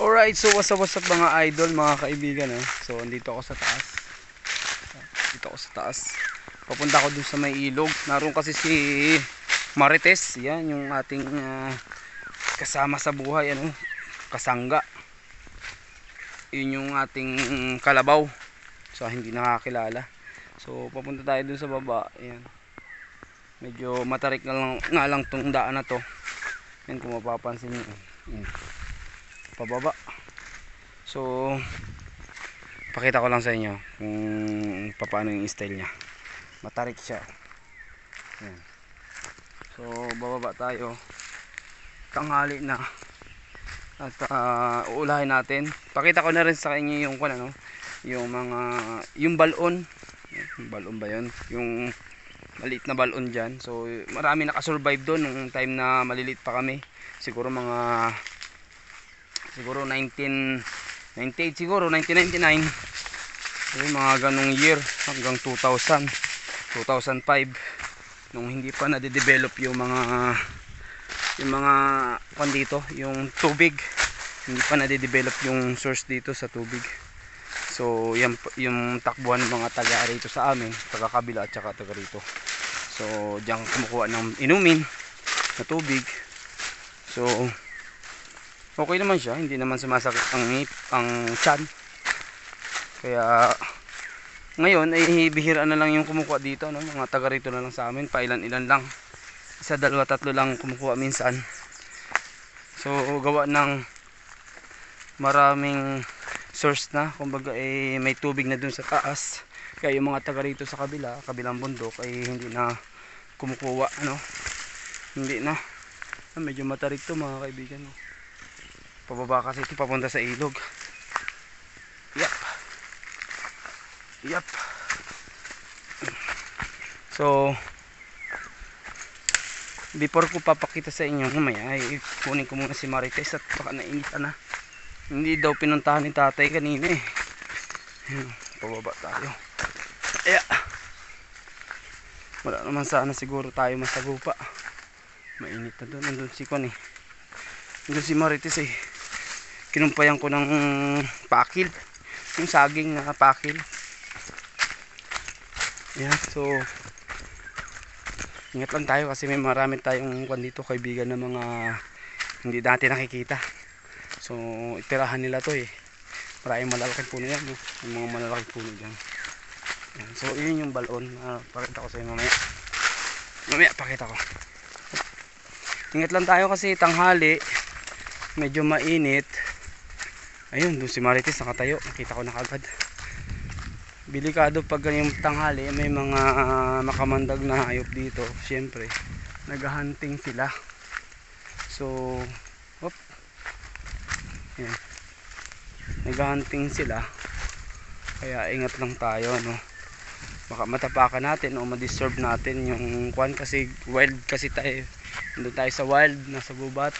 Alright, so what's up, what's up mga idol, mga kaibigan. Eh. So, andito ako sa taas. Dito ako sa taas. Papunta ako dun sa may ilog. Naroon kasi si Marites. Yan, yung ating ah, kasama sa buhay. Ano, kasangga. Yun yung ating kalabaw. So, hindi nakakilala. So, papunta tayo dun sa baba. Yan. Medyo matarik na lang, nga lang tong daan na to. Yan, kung mapapansin nyo. Yan pababa. So pakita ko lang sa inyo kung paano yung style nya matarik siya. Yan. so bababa tayo. Tanghali na. At uh, uulahin natin. Pakita ko na rin sa inyo yung kung ano yung mga yung balon. Yung balon ba yun? Yung maliit na balon dyan. So marami nakasurvive doon nung time na maliliit pa kami. Siguro mga siguro 1998 siguro 1999 yung mga ganong year hanggang 2000 2005 nung hindi pa nade-develop yung mga yung mga kwan dito yung tubig. Hindi pa nade-develop yung source dito sa tubig. So yan yung takbuhan mga taga rito sa amin taga kabila at saka taga rito. So diyan kumukuha ng inumin na tubig. So okay naman siya hindi naman sumasakit ang ngip ang chan kaya ngayon ay bihira na lang yung kumukuha dito no? mga taga rito na lang sa amin pailan ilan lang. Isa dalawa tatlo lang kumukuha minsan. So gawa ng maraming source na. Kumbaga eh, may tubig na dun sa taas. Kaya yung mga taga rito sa kabila kabilang bundok ay hindi na kumukuha ano? Hindi na. Ah, medyo matarik to mga kaibigan no? Pababa kasi ito papunta sa ilog. Yep. Yep. So before ko papakita sa inyo mamaya ay kunin ko muna si Marites at baka nainitan na. Hindi daw pinuntahan ni tatay kanina eh. Ayan, pababa tayo. Yeah. wala naman sana siguro tayo masagupa. Mainit na doon. Nandun si Kon eh nandun si Marites eh kinumpayan ko ng pakil. Yung saging na pakil. Yan so ingat lang tayo kasi may marami tayong kwan dito kaibigan ng mga hindi dati nakikita. So itirahan nila to eh. Maraming malalaking puno yan no? yung mga malalaking puno dyan. Yan. so yun yung balon uh, pakita ko sa inyo mamaya. Mamaya pakita ko. Ingat lang tayo kasi tanghali medyo mainit ayun doon si Marites nakatayo. Nakita ko na kagad bilikado pag yung tanghali may mga uh, makamandag na hayop dito. Syempre naghahunting sila. So hop. Yan naghahunting sila. Kaya ingat lang tayo no? Baka matapakan natin o ma-disturb natin yung kwan kasi wild kasi tayo. Nandun tayo sa wild nasa gubat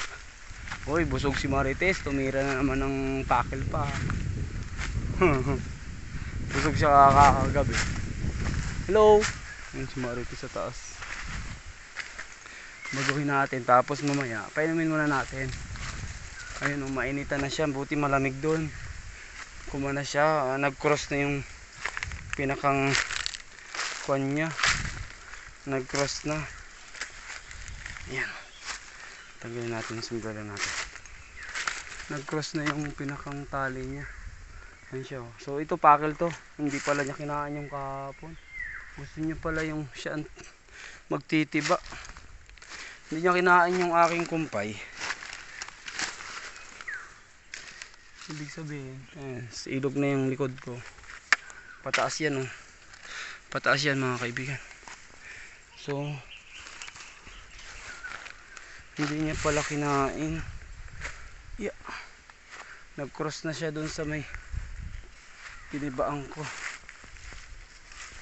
Hoy, busog si Marites. Tumira na naman ng pakil pa. busog siya kakagabi. Hello. Yan si Marites sa taas. Baguhin natin. Tapos mamaya, painumin muna natin. Ayun, oh, mainitan na siya. Buti malamig doon. Kumana siya. Uh, nag-cross na yung pinakang kwan niya. Nag-cross na. Yan tanggalin natin yung sombrero natin nag cross na yung pinakang tali niya. Yan siya oh. so ito pakil to. Hindi pala niya kinain yung kahapon. Gusto niya pala yung siya magtitiba. Hindi niya kinain yung aking kumpay. Ibig sabihin sa ilog na yung likod ko. Pataas yan oh. Pataas yan mga kaibigan. So hindi niya pala kinain. Yeah. Nag cross na siya dun sa may pinibaan ko.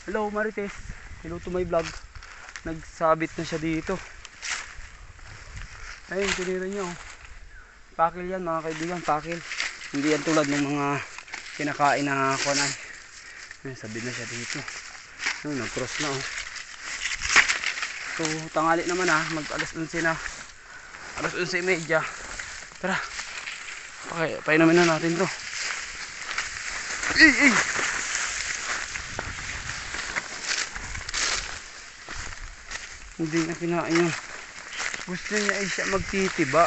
Hello Marites. Hello to my vlog. Nagsabit na siya dito. Ayun tinira niya oh. pakil yan mga kaibigan pakil. Hindi yan tulad ng mga kinakain na kunan ayun sabit na siya dito. Ayun nag cross na oh. So tangali naman ah. Mag alas 11 na. Alas 11.30 tara Okay, painumin na natin to. Ay, ay. Hindi na kinain yung gusto niya ay siya magtitiba.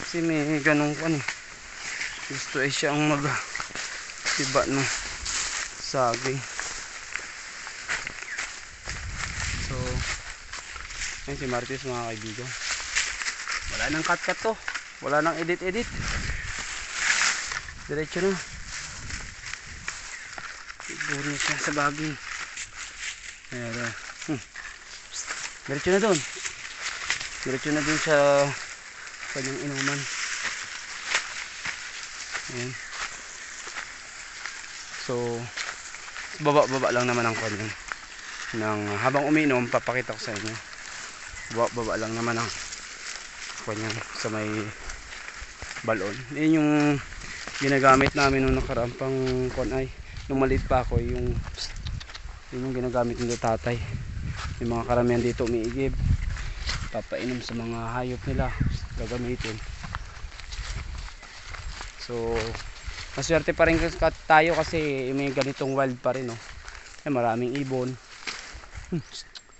Kasi may ganun kan eh. Gusto ay siya ang mag tiba ng saging. So, ayun si Martis mga kaibigan. Wala nang cut-cut to. Wala nang edit-edit. Diretso na. Siguro siya sa. Ayan, ayan. Hmm. Diretso na doon. Diretso na doon sa kanyang inuman. Ayan. So, baba-baba lang naman ang kanyang ng habang umiinom papakita ko sa inyo baba-baba lang naman ang kanyang sa may balon. Yun yung ginagamit namin nung nakaraan pang kon ay nung maliit pa ako yung yun yung ginagamit nito tatay. Yung mga karamihan dito umiigib. Papainom sa mga hayop nila gagamitin. So maswerte pa rin tayo kasi may ganitong wild pa rin no eh, maraming ibon. Hmm,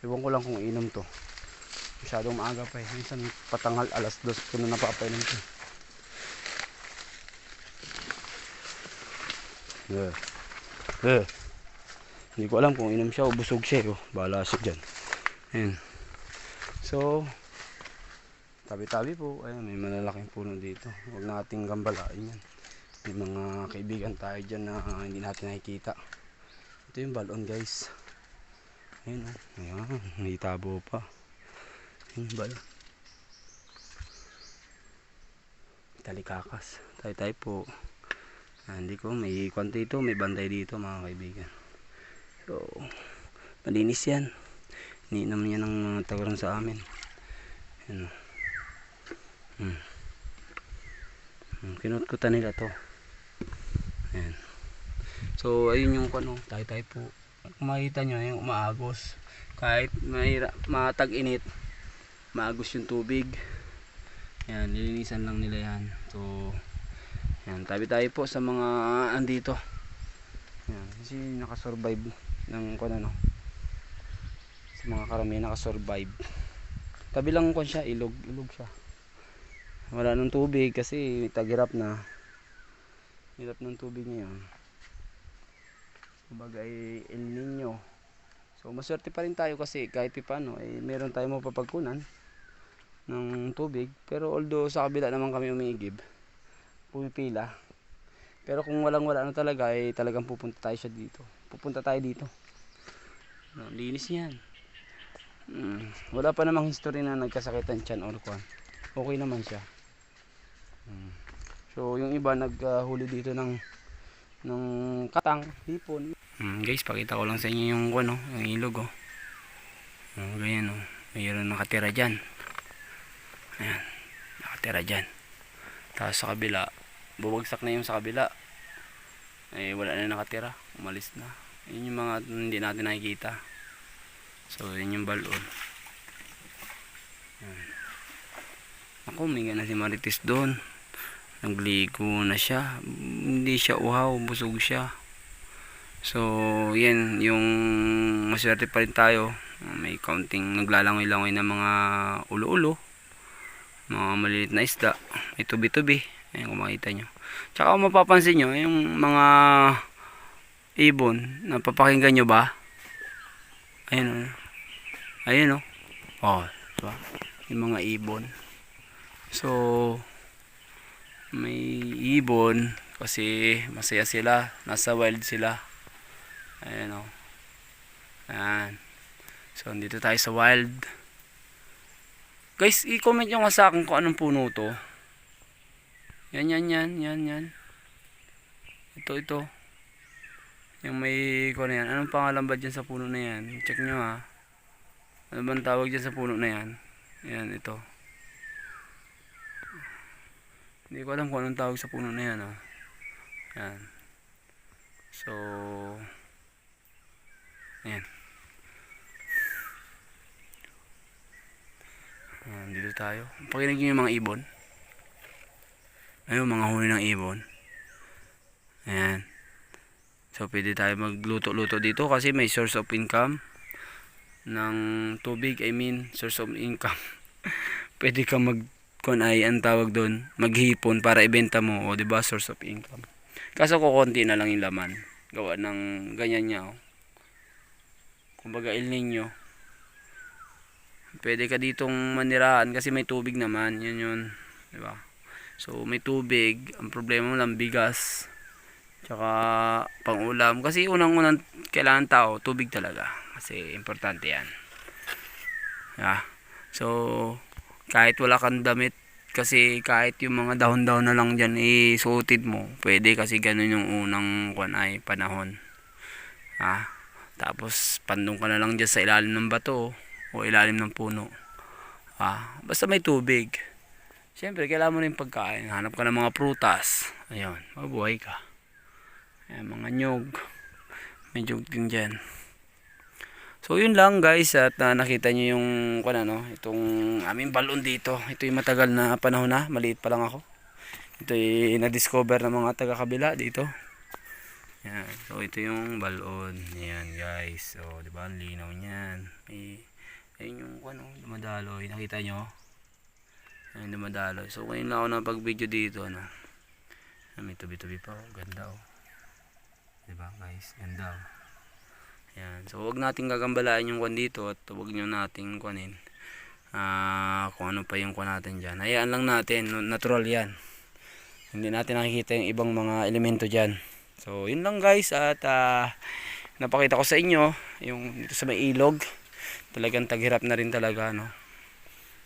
ko lang kung inom to. Masyadong maaga pa eh. Minsan patanghal alas dos ko na napapainom to. Yeah. Yeah. Hindi ko alam kung inom siya o busog siya. eh, Oh. Bahala siya dyan. Ayan. So, tabi-tabi po. Ayan, may malalaking puno dito. Huwag nating gambalain yan. May mga kaibigan tayo dyan na hindi natin nakikita. Ito yung balon guys. Ayun oh. Ayan, may tabo pa. Ayun ba? Talikakas. Tayo tayo po. Ah, hindi ko, may kwan dito, may bantay dito mga kaibigan. So, malinis yan. Iniinom yan ng mga tagaran sa amin. Ayan. oh. Hmm. Hmm, Kinutkutan nila to. Ayan. So, ayun yung kwan oh. Tayo tayo po makita nyo yung umaagos kahit mahira, matag-init maagos yung tubig yan nilinisan lang nila yan so yan tabi tayo po sa mga andito. Yan kasi nakasurvive ng kung ano sa mga karamihan nakasurvive. Tabi lang kung siya ilog ilog siya. Wala nang tubig kasi tagirap na. Hirap ng tubig ngayon. Kumbaga ay El Nino. So maswerte pa rin tayo kasi kahit paano ay meron tayong mapapagkunan ng tubig. Pero although sa kabila naman kami umiigib pumipila pero kung walang wala na talaga ay talagang pupunta tayo siya dito pupunta tayo dito no, linis yan mm, wala pa namang history na nagkasakitan tiyan or kwan okay naman siya Mm. so yung iba naghuli dito ng ng katang, hipon. Hmm, guys, pakita ko lang sa inyo yung ano, yung ilog oh. Oh, ganyan oh. Mayroon nakatira diyan. Ayan, nakatira diyan. Tapos sa kabila, bubagsak na yung sa kabila. Eh wala na nakatira, umalis na. Yun yung mga hindi natin nakikita. So, yun yung balon. Ako, may na si Marites doon. Nagligo na siya. Hindi siya uhaw busog siya. So yan yung maswerte pa rin tayo. May counting naglalangoy-langoy na mga ulo-ulo. Mga maliliit na isda. May tubi-tubi ayan kung makita nyo. Tsaka kung mapapansin nyo yung mga ibon napapakinggan nyo ba? Ayun o ayun o oh, diba? yung mga ibon. So may ibon kasi masaya sila. Nasa wild sila. Ayan o ayan. So dito tayo sa wild. Guys i-comment nyo nga sa akin kung anong puno to yan yan yan yan yan ito ito yung may kung ano yan anong pangalan ba dyan sa puno na yan check nyo ha ano bang tawag dyan sa puno na yan yan ito Hindi ko alam kung anong tawag sa puno na yan. Oh. Yan. So, yan. Ayan, dito tayo. Pakinig nyo yung mga ibon. Ayun, mga huli ng ibon. Ayan. So, pwede tayo magluto-luto dito kasi may source of income ng tubig. I mean, source of income. pwede ka mag kung ay ang tawag doon, maghipon para ibenta mo, o 'di ba, source of income. Kaso ko na lang yung laman. Gawa ng ganyan niya, oh. Kumbaga El Nino. Pwede ka ditong manirahan kasi may tubig naman, yun yun, 'di ba? So, may tubig, ang problema mo lang bigas. Tsaka pangulam. Kasi unang-unang kailangan tao tubig talaga. Kasi importante 'yan. Yeah. So, kahit wala kang damit kasi kahit yung mga dahon-dahon na lang dyan isuotid mo. Pwede kasi ganun yung unang kwan ay panahon. Ah, tapos pandong ka na lang dyan sa ilalim ng bato o ilalim ng puno. Ah, basta may tubig syempre kailangan mo rin pagkain hanap ka ng mga prutas ayun, mabuhay ka Ayan, mga nyog may nyog din dyan So yun lang guys at ah, nakita nyo yung kung ano, itong aming balon dito. Ito yung matagal na panahon na, maliit pa lang ako. Ito yung na-discover ng mga taga kabila dito. Yan. So ito yung balon. Yan guys. So di ba ang linaw niyan. May ayun yung ano, dumadaloy. Nakita nyo? Ayun dumadaloy. So ngayon lang ako napag-video dito ano. May tubi-tubi pa. oh. Ganda oh. Di ba guys? Ganda oh. Yan. So, wag nating gagambalaan yung kwan dito at wag nyo nating kunin. Ah, kung ano pa yung kwan natin dyan. Hayaan lang natin. Natural yan. Hindi natin nakikita yung ibang mga elemento dyan. So, yun lang guys. At ah, napakita ko sa inyo yung dito sa may ilog. Talagang taghirap na rin talaga. No?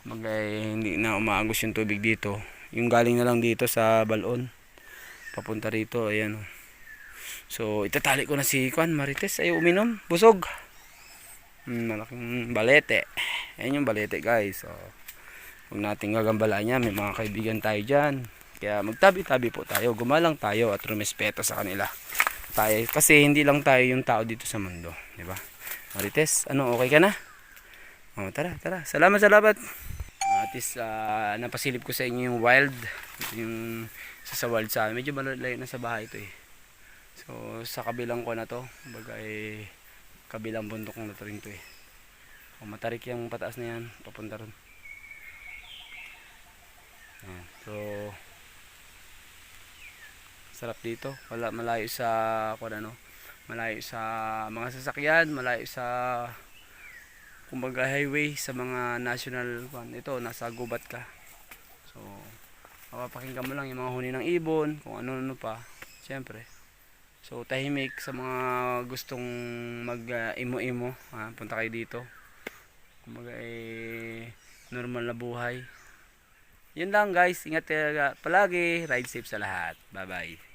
Eh, hindi na umaagos yung tubig dito. Yung galing na lang dito sa balon. Papunta rito. Ayan. oh. So, itatali ko na si Kwan Marites ay uminom, busog. Hmm, malaking balete. Ayan yung balete, guys. So, huwag nating gagambalaan niya, may mga kaibigan tayo diyan. Kaya magtabi-tabi po tayo, gumalang tayo at rumespeto sa kanila. Tayo kasi hindi lang tayo yung tao dito sa mundo, di ba? Marites, ano okay ka na? Oh, tara, tara. Salamat, salamat. At least ah, napasilip ko sa inyo yung wild, yung sa, sa wild sa. Medyo malayo na sa bahay ito eh. So, sa kabilang ko na to, baga eh, kabilang bundok na to rin to eh. O, matarik yung pataas na yan, papunta ron. Ayan. So, sarap dito. Wala, malayo sa, kung ano, malayo sa mga sasakyan, malayo sa, kumbaga highway, sa mga national, kwan. ito, nasa gubat ka. So, mapapakinggan mo lang yung mga huni ng ibon, kung ano-ano pa. Siyempre. So tahimik sa mga gustong mag uh, ah, punta kayo dito. Kumbaga eh normal na buhay. Yun lang guys, ingat uh, palagi, ride safe sa lahat. Bye bye.